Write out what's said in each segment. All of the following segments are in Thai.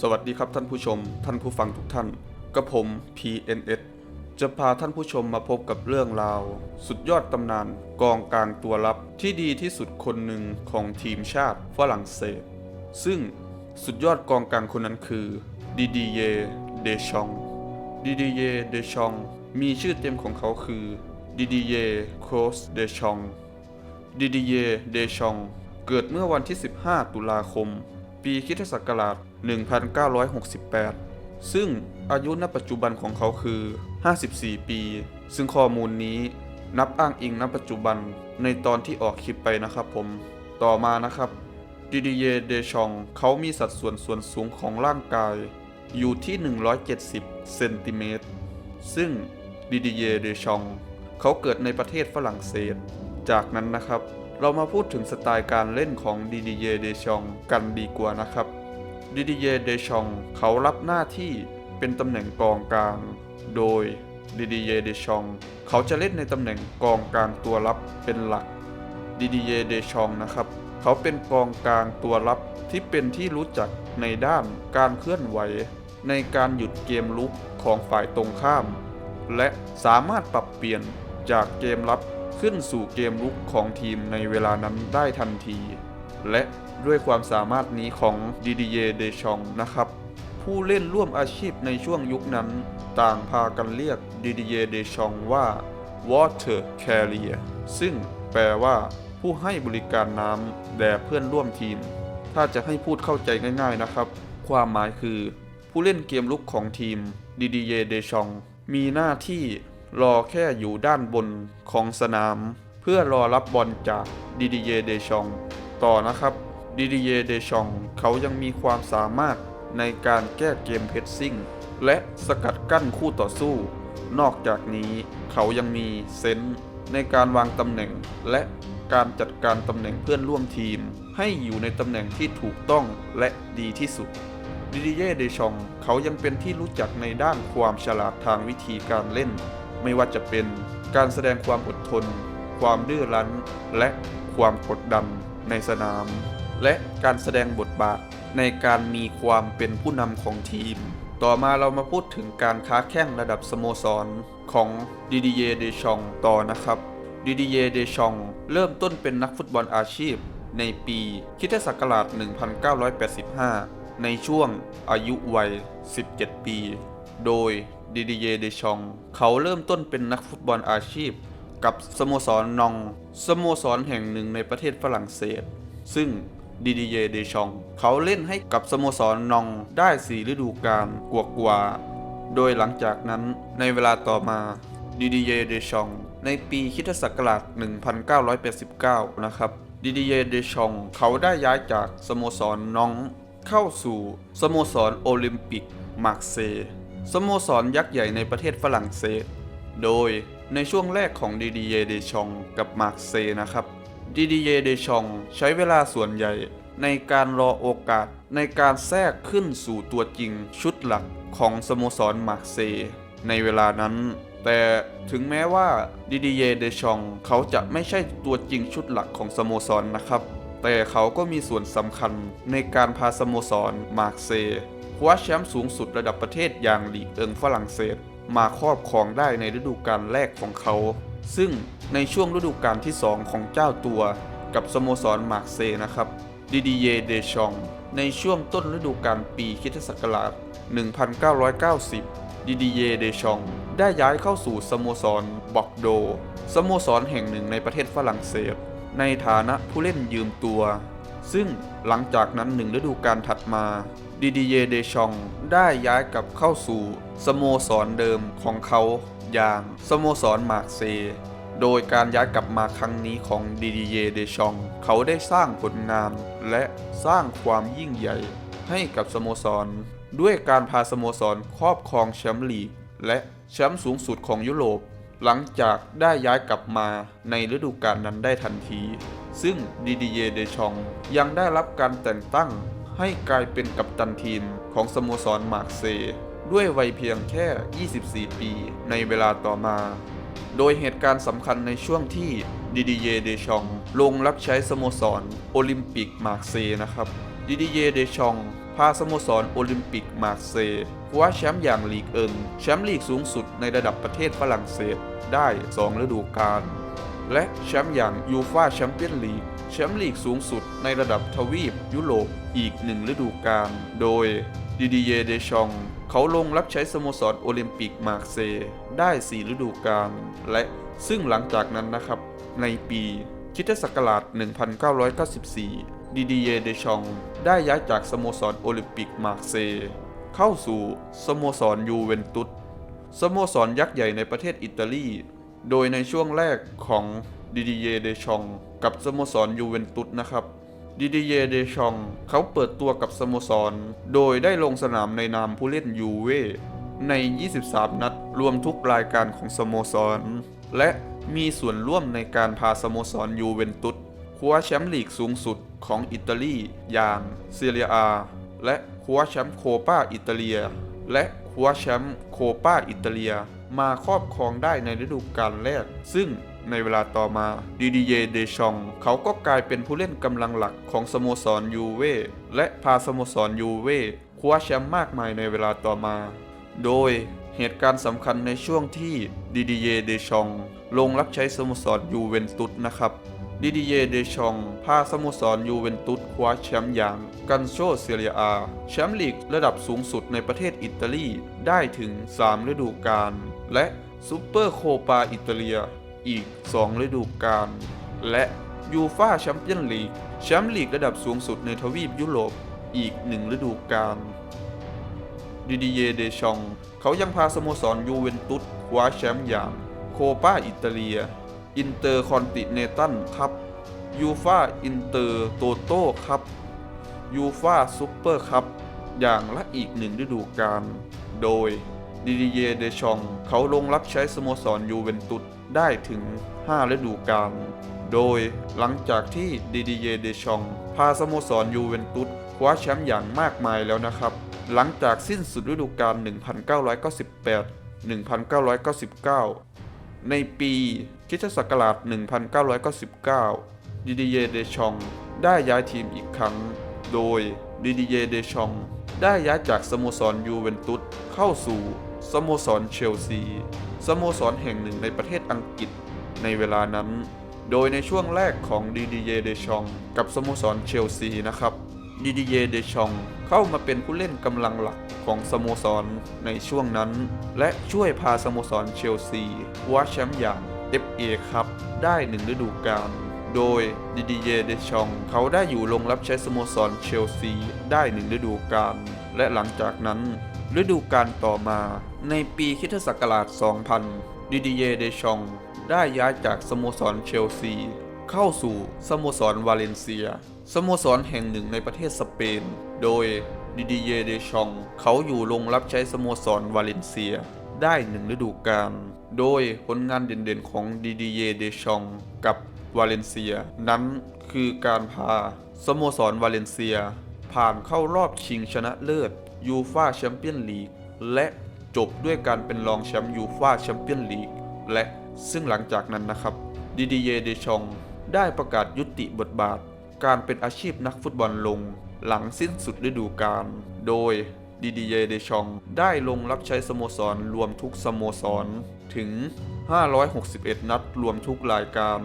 สวัสดีครับท่านผู้ชม ท่านผู้ฟังทุกท่านกับผม PNS จะพาท่านผู้ชมมาพบกับเรื่องราว สุดยอดตำนานกองกลางตัวรับที่ดีที่สุดคนหนึ่งของทีมชาติฝรั่งเศส ซึ่งสุดยอดกองกลางคนนั้นคือดิดีเยเดชองดิดีเยเดชองมีชื่อเต็มของเขาคือดิดีเยโคสเดชองดิดีเยเดชองเกิดเมื่อวันที่ 15 ตุลาคม ปีคิศักราช 1968 ซึ่งอายุณปัจจุบันของเขาคือ 54 ปี ซึ่งข้อมูลนี้นับอ้างอิงณปัจจุบันในตอนที่ออกคลิปไปนะครับผม ต่อมานะครับดิดีเยเดชองเขามีสัดส่วนส่วนสูงของร่างกาย อยู่ที่ 170 เซนติเมตร ซึ่งดิดีเยเดชองเขาเกิดในประเทศฝรั่งเศส จากนั้นนะครับ เรามาพูดถึงสไตล์การเล่นของดิดีเยเดชองกันดีกว่านะครับ ดิดีเย เดชอง เขารับหน้าที่เป็นตำแหน่งกองกลาง โดยดิดีเย เดชอง เขาจะเล่นในตำแหน่งกองกลางตัวรับเป็นหลัก ดิดีเย เดชองนะครับ เขาเป็นกองกลางตัวรับที่เป็นที่รู้จักในด้านการเคลื่อนไหว ในการหยุดเกมลุกของฝ่ายตรงข้าม และสามารถปรับเปลี่ยนจากเกมรับขึ้นสู่เกมลุกของทีมในเวลานั้นได้ทันที และด้วยความสามารถนี้ของดิดีเยเดชองนะครับ ผู้เล่นร่วมอาชีพในช่วงยุคนั้น ต่างพากันเรียกดิดีเยเดชองว่า water carrier ซึ่งแปลว่า ผู้ให้บริการน้ำแด่เพื่อนร่วมทีม ถ้าจะให้พูดเข้าใจง่ายๆนะครับ ความหมายคือ ผู้เล่นเกมลุกของทีมดิดีเยเดชองมีหน้าที่รอแค่อยู่ด้านบนของสนาม เพื่อรอรับบอลจากดิดีเยเดชอง ต่อนะครับดิดีเยเดชองเขายังมีความสามารถในการแก้เกมเพรซิ่ง และสกัดกั้นคู่ต่อสู้ นอกจากนี้เขายังมีเซนส์ในการวางตำแหน่ง และการจัดการตำแหน่งเพื่อนร่วมทีม ให้อยู่ในตำแหน่งที่ถูกต้องและดีที่สุดดิดิเยเดชองเขายังเป็นที่รู้จักในด้านความฉลาดทางวิธีการเล่น ไม่ว่าจะเป็นการแสดงความอดทน ความดื้อรั้น และความกดดัน ในสนาม และการแสดงบทบาทในการมีความเป็นผู้นำของทีม ต่อมาเรามาพูดถึงการค้าแข่งระดับสโมสรของดิดิเยเดชองต่อนะครับดิดิเยเดชองเริ่มต้นเป็นนักฟุตบอลอาชีพ ในปีคริสตศักราช 1985 ในช่วงอายุวัย 17 ปี โดยดิดิเยเดชอง เขาเริ่มต้นเป็นนักฟุตบอลอาชีพ กับสโมสรนองสโมสรแห่งหนึ่งในประเทศฝรั่งเศส ซึ่งดิดิเยเดชอง เขาเล่นให้กับสโมสรนองได้สี่ฤดูกาลกว่าโดยหลังจากนั้นในเวลาต่อมาดิดิเยเดชอง ในปีคริสตศักราช 1989 นะครับดิดิเยเดชองเขาได้ย้ายจากสโมสรนองเข้าสู่สโมสรโอลิมปิกมาร์เซสโมสรยักษ์ใหญ่ในประเทศฝรั่งเศส โดย ในช่วงแรกของดิดิเยเดชองกับมาร์เซนะครับดิดิเยเดชองใช้เวลาส่วนใหญ่ ในการรอโอกาสในการแทรกขึ้นสู่ตัวจริงชุดหลักของสโมสรมาร์เซในเวลานั้น แต่ถึงแม้ว่าดิดิเยเดชองเขาจะไม่ใช่ตัวจริงชุดหลักของสโมสรนะครับ แต่เขาก็มีส่วนสำคัญในการพาสโมสรมาร์เซคว้าแชมป์สูงสุดระดับประเทศอย่างลีกเอิงฝรั่งเศส มาครอบครองได้ในฤดูกาลแรกของเขา ซึ่งในช่วงฤดูกาลที่ 2 ของเจ้าตัว กับสโมสรมาร์เซนะครับดิดิเยเดชอง ในช่วงต้นฤดูกาลปีคริสตศักราช 1990 ดิดิเยเดชอง ได้ย้ายเข้าสู่สโมสรบอกโด สโมสรแห่งหนึ่งในประเทศฝรั่งเศส ในฐานะผู้เล่นยืมตัว ซึ่งหลังจากนั้นหนึ่งฤดูกาลถัดมาดิดิเยเดชองได้ย้ายกลับเข้าสู่สโมสรเดิมของเขาอย่างสโมสรมาร์เซย์โดยการย้ายกลับมาครั้งนี้ของดิดิเยเดชอง เขาได้สร้างผลงานและสร้างความยิ่งใหญ่ให้กับสโมสร ด้วยการพาสโมสรครอบครองแชมป์ลีก และแชมป์สูงสุดของยุโรป หลังจากได้ย้ายกลับมาในฤดูกาลนั้นได้ทันที ซึ่งดิดิเยเดชองยังได้รับการแต่งตั้งให้กลายเป็นกัปตันทีมของสโมสรมาร์เซด้วยวัยเพียงแค่ 24 ปีในเวลาต่อมา โดยเหตุการณ์สำคัญในช่วงที่ดิดิเยเดชองลงรับใช้สโมสรโอลิมปิกมาร์เซนะครับ ดิดิเยเดชองพาสโมสรโอลิมปิกมาร์เซคว้าแชมป์อย่างลีกเอิง แชมป์ลีกสูงสุดในระดับประเทศฝรั่งเศสได้ 2 ฤดูกาล และแชมป์อย่างยูฟาแชมเปี้ยนลีกแชมป์ลีกสูงสุดในระดับทวีปยุโรปอีกหนึ่งฤดูกาลโดยดิดิเยเดชองเขาลงรับใช้สโมสรโอลิมปิกมาร์เซย์ได้ 4 ฤดูกาลและซึ่งหลังจากนั้นนะครับ ในปีคริสตศักราช 1994 ดิดิเยเดชองได้ย้ายจากสโมสรโอลิมปิกมาร์เซย์เข้าสู่สโมสรยูเวนตุสสโมสรยักษ์ใหญ่ในประเทศอิตาลี โดยในช่วงแรกของดิดิเยเดชองกับสโมสรยูเวนตุสนะครับดิดิเยเดชองเขาเปิดตัวกับสโมสร โดยได้ลงสนามในนามผู้เล่นยูเวใน 23 นัด รวมทุกรายการของสโมสร และมีส่วนร่วมในการพาสโมสรยูเวนตุสคว้าแชมป์ลีกสูงสุดของอิตาลีอย่างเซเรียอา และคว้าแชมป์โคปาอิตาเลีย และคว้าแชมป์โคปาอิตาเลีย มาครอบครองได้ในฤดูกาลแรก ซึ่งในเวลาต่อมาดิดิเยเดชองเขาก็กลายเป็นผู้เล่นกำลังหลักของสโมสรยูเว่และพาสโมสรยูเว่คว้าแชมป์มากมายในเวลาต่อมา โดยเหตุการณ์สำคัญในช่วงที่ดิดิเยเดชองลงรับใช้สโมสรยูเวนตุสนะครับดิดิเยเดชองพาสโมสรยูเวนตุสคว้าแชมป์อย่างกันโชเซเรียอาแชมป์ลีกระดับสูงสุดในประเทศอิตาลีได้ถึง 3 ฤดูกาล และซูเปอร์โคปาอิตาเลียอีก 2 ฤดูกาลและยูฟาแชมเปี้ยนลีกแชมป์ลีกระดับสูงสุดในทวีปยุโรปอีก1ฤดูกาลดิดิเยเดชอง เขายังพาสโมสรยูเวนตุสคว้าแชมป์อย่าง โคปาอิตาเลีย อินเตอร์คอนติเนตัลครับยูฟาอินเตอร์โตโต้ครับยูฟาซูเปอร์ครับอย่างละอีกหนึ่งฤดูกาลโดย ดิดิเยเดชอง เขาลงรับใช้สโมสรยูเวนตุสได้ถึง 5 ฤดูกาล โดยหลังจากที่ดิดิเยเดชอง พาสโมสรยูเวนตุสคว้าแชมป์อย่างมากมายแล้วนะครับ หลังจากสิ้นสุดฤดูกาล 1998 1999 ในปีคริสตศักราช 1999 ดิดิเยเดชอง ได้ย้ายทีมอีกครั้ง โดยดิดิเยเดชองได้ย้ายจากสโมสรยูเวนตุสเข้าสู่ สโมสรเชลซี สโมสรแห่งหนึ่งในประเทศอังกฤษในเวลานั้น โดยในช่วงแรกของดิดิเยเดชองกับสโมสรเชลซีนะครับดิดิเยเดชองเข้ามาเป็นผู้เล่นกำลังหลักของสโมสรในช่วงนั้น และช่วยพาสโมสรเชลซีคว้าแชมป์อย่าง FA ครับได้หนึ่งฤดูกาลโดยดิดิเยเดชองเขาได้อยู่ลงรับใช้สโมสรเชลซีได้หนึ่งฤดูกาลและหลังจากนั้น ฤดูกาลต่อมาในปีคริสตศักราช 2000 ดิดิเยเดชอง ได้ย้ายจากสโมสรเชลซี เข้าสู่สโมสรวาเลนเซีย สโมสรแห่งหนึ่งในประเทศสเปน โดยดิดิเยเดชอง เขาอยู่ลงรับใช้สโมสรวาเลนเซีย ได้หนึ่งฤดูกาลโดยผลงานเด่นๆของดิดิเยเดชองกับวาเลนเซีย นั้นคือการพาสโมสรวาเลนเซีย ผ่านเข้ารอบชิงชนะเลิศ ยูฟาแชมเปี้ยนลีกและจบด้วยการเป็นรองแชมป์ยูฟาแชมเปี้ยนลีกและซึ่งหลังจากนั้นนะครับดิดิเยเดชองได้ประกาศยุติบทบาท การเป็นอาชีพนักฟุตบอลลง หลังสิ้นสุดฤดูกาลโดยดิดิเยเดชองได้ลงรับใช้สโมสรรวมทุกสโมสรถึง 561 นัดรวมทุกรายการ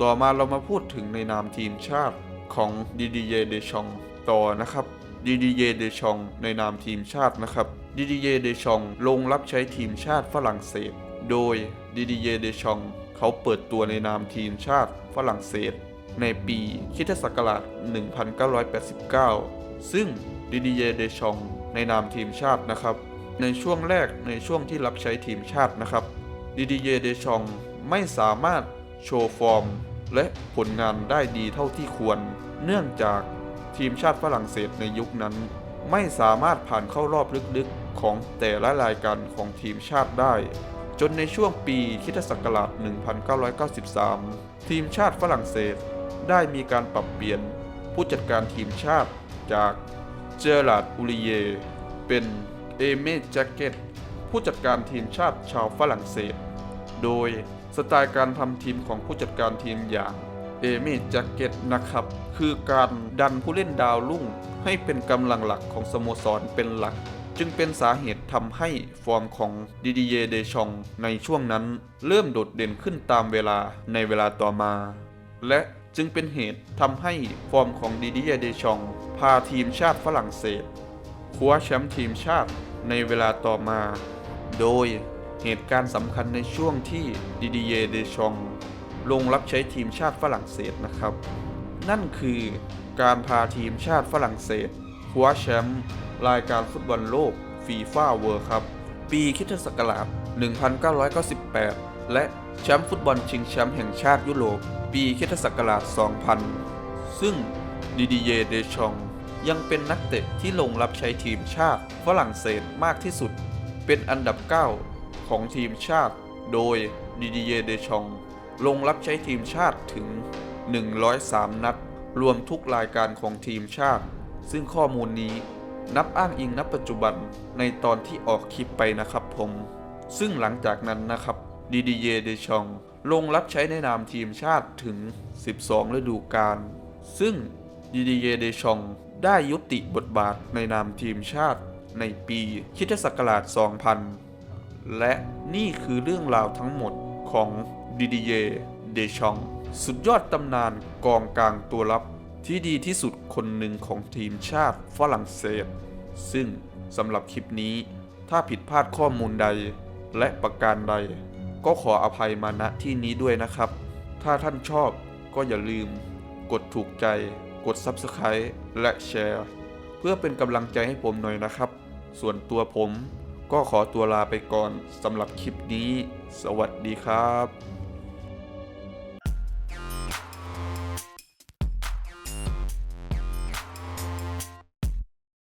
ต่อมาเรามาพูดถึงในนามทีมชาติของดิดิเยเดชองต่อนะครับ ดิดิเยเดชองในนามทีมชาตินะครับดิดิเยเดชองลงรับใช้ทีมชาติฝรั่งเศส โดยดิดิเยเดชองเขาเปิดตัวในนามทีมชาติฝรั่งเศส ในปีคริสตศักราช 1989 ซึ่งดิดิเยเดชองในนามทีมชาตินะครับ ในช่วงแรกในช่วงที่รับใช้ทีมชาตินะครับดิดิเยเดชองไม่สามารถโชว์ฟอร์ม และผลงานได้ดีเท่าที่ควร เนื่องจาก ทีมชาติฝรั่งเศสในยุคนั้น ไม่สามารถผ่านเข้ารอบลึกๆของแต่ละรายการของทีมชาติได้ จนในช่วงปีคิศักราช 1993 ทีมชาติฝรั่งเศสได้มีการปรับเปลี่ยนผู้จัดการทีมชาติจากเจอราร์ดอูริเย เป็นเอเมแจ็คเก็ตผู้จัดการทีมชาติชาวฝรั่งเศส โดยสไตล์การทำทีมของผู้จัดการทีมอย่าง เอเมแจ็กเก็ตนะครับ คือการดันผู้เล่นดาวรุ่ง ให้เป็นกำลังหลักของสโมสรเป็นหลัก จึงเป็นสาเหตุทำให้ฟอร์มของดิดีเยเดชองในช่วงนั้น เริ่มโดดเด่นขึ้นตามเวลาในเวลาต่อมา และจึงเป็นเหตุทำให้ฟอร์มของดิดีเยเดชอง พาทีมชาติฝรั่งเศสคว้าแชมป์ทีมชาติในเวลาต่อมา โดยเหตุการณ์สำคัญในช่วงที่ดิดีเยเดชอง ลงรับใช้ทีมชาติฝรั่งเศสนะครับ นั่นคือการพาทีมชาติฝรั่งเศสคว้าแชมป์รายการฟุตบอลโลกฟีฟ่าเวิร์ครับ ปีคริสตศักราช1998 และแชมป์ฟุตบอลชิงแชมป์แห่งชาติยุโรป ปีคริสตศักราช2000 ซึ่งดิดีเย เดชอง ยังเป็นนักเตะที่ลงรับใช้ทีมชาติฝรั่งเศสมากที่สุด เป็นอันดับ 9 ของทีมชาติ โดยดิดีเย เดชอง ลงรับใช้ทีมชาติถึง 103 นัด รวมทุกรายการของทีมชาติ ซึ่งข้อมูลนี้นับอ้างอิงณปัจจุบันในตอนที่ออกคลิปไปนะครับผม ซึ่งหลังจากนั้นนะครับดิดีเยเดชองลงรับใช้ในนามทีมชาติถึง 12 ฤดูกาล ซึ่งดิดีเยเดชองได้ยุติบทบาทในนามทีมชาติในปีคริสตศักราช 2000 และนี่คือเรื่องราวทั้งหมดของ ดิดีเย เดชอง สุดยอดตำนานกองกลางตัวรับที่ดีที่สุดคนหนึ่งของทีมชาติฝรั่งเศส ซึ่งสำหรับคลิปนี้ถ้าผิดพลาดข้อมูลใดและประการใด ก็ขออภัยมาณที่นี้ด้วยนะครับ ถ้าท่านชอบก็อย่าลืม กดถูกใจ กด Subscribe และแชร์ เพื่อเป็นกำลังใจให้ผมหน่อยนะครับ ส่วนตัวผมก็ขอตัวลาไปก่อนสำหรับคลิปนี้ สวัสดีครับ